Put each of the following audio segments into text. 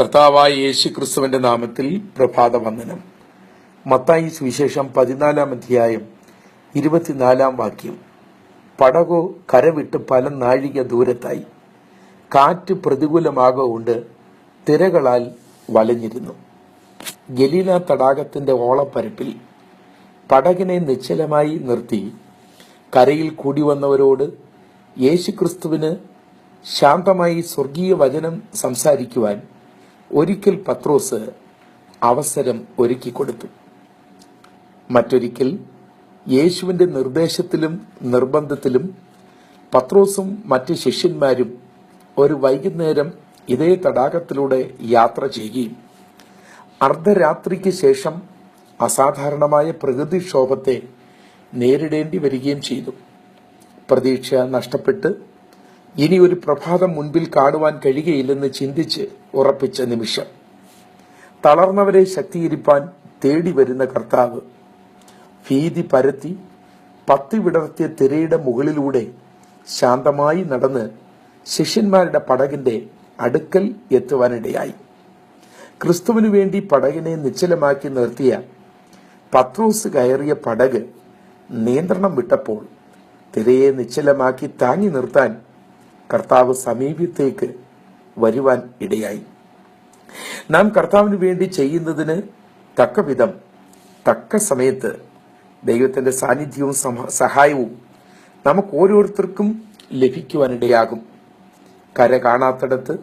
കർത്താവായ യേശു ക്രിസ്തുവിന്റെ നാമത്തിൽ പ്രഭാത വന്ദനം. മത്തായി സുവിശേഷം പതിനാലാം അധ്യായം ഇരുപത്തിനാലാം വാക്യം. പടകോ കരവിട്ട് പല നാഴിക ദൂരത്തായി. കാറ്റ് പ്രതികൂലമാകൊണ്ട് തിരകളാൽ വലഞ്ഞിരുന്നു. ഗലീല തടാകത്തിന്റെ ഓളപ്പരപ്പിൽ പടകിനെ നിശ്ചലമായി നിർത്തി കരയിൽ കൂടി വന്നവരോട് യേശുക്രിസ്തുവിന് ശാന്തമായി സ്വർഗീയ വചനം സംസാരിക്കുവാൻ ഒരിക്കൽ പത്രോസ് അവസരം ഒരുക്കി കൊടുത്തു. മറ്റൊരിക്കൽ യേശുവിന്റെ നിർദ്ദേശത്തിലും നിർബന്ധത്തിലും പത്രോസും മറ്റ് ശിഷ്യന്മാരും ഒരു വൈകുന്നേരം ഇതേ തടാകത്തിലൂടെ യാത്ര ചെയ്യുകയും അർദ്ധരാത്രിക്ക് ശേഷം അസാധാരണമായ പ്രകൃതിക്ഷോഭത്തെ നേരിടേണ്ടി വരികയും ചെയ്തു. പ്രതീക്ഷ നഷ്ടപ്പെട്ട് ഇനി ഒരു പ്രഭാതം മുൻപിൽ കാണുവാൻ കഴിയുകയില്ലെന്ന് ചിന്തിച്ച് ഉറപ്പിച്ച നിമിഷം. തളർന്നവരെ ശക്തിയിരിപ്പാൻ തേടി വരുന്ന കർത്താവ്. ഭീതി പരത്തി പത്തി വിടർത്തിയ തിരയുടെ മുകളിലൂടെ ശാന്തമായി നടന്ന് ശിഷ്യന്മാരുടെ പടകിന്റെ അടുക്കൽ എത്തുവാനിടയായി. ക്രിസ്തുവിനു വേണ്ടി പടകിനെ നിശ്ചലമാക്കി നിർത്തിയ പത്രോസ് കയറിയ പടക് നിയന്ത്രണം വിട്ടപ്പോൾ തിരയെ നിശ്ചലമാക്കി താങ്ങി നിർത്താൻ കർത്താവ് സമീപത്തേക്ക് വരുവാൻ ഇടയായി. നാം കർത്താവിന് വേണ്ടി ചെയ്യുന്നതിന് തക്ക വിധം തക്ക സമയത്ത് ദൈവത്തിന്റെ സാന്നിധ്യവും സഹായവും നമുക്ക് ഓരോരുത്തർക്കും ലഭിക്കുവാനിടയാകും കര കാണാത്തിടത്ത്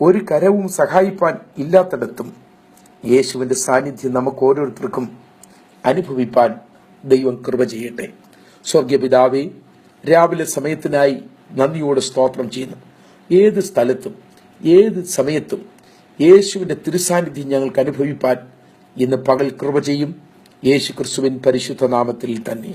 ഒരു കരവും സഹായിപ്പാൻ ഇല്ലാത്തിടത്തും യേശുവിന്റെ സാന്നിധ്യം നമുക്ക് ഓരോരുത്തർക്കും അനുഭവിപ്പാൻ ദൈവം കൃപ ചെയ്യട്ടെ. സ്വർഗപിതാവേ രാവിലെ സമയത്തിനായി നന്ദിയോടെ സ്തോത്രം ചെയ്യുന്നു. ഏത് സ്ഥലത്തും ഏത് സമയത്തും യേശുവിന്റെ തിരുസാന്നിധ്യം ഞങ്ങൾക്ക് അനുഭവിപ്പാൻ ഇന്ന് പകൽ കൃപ ചെയ്യും. യേശു ക്രിസ്തുവിൻ പരിശുദ്ധ നാമത്തിൽ തന്നെ.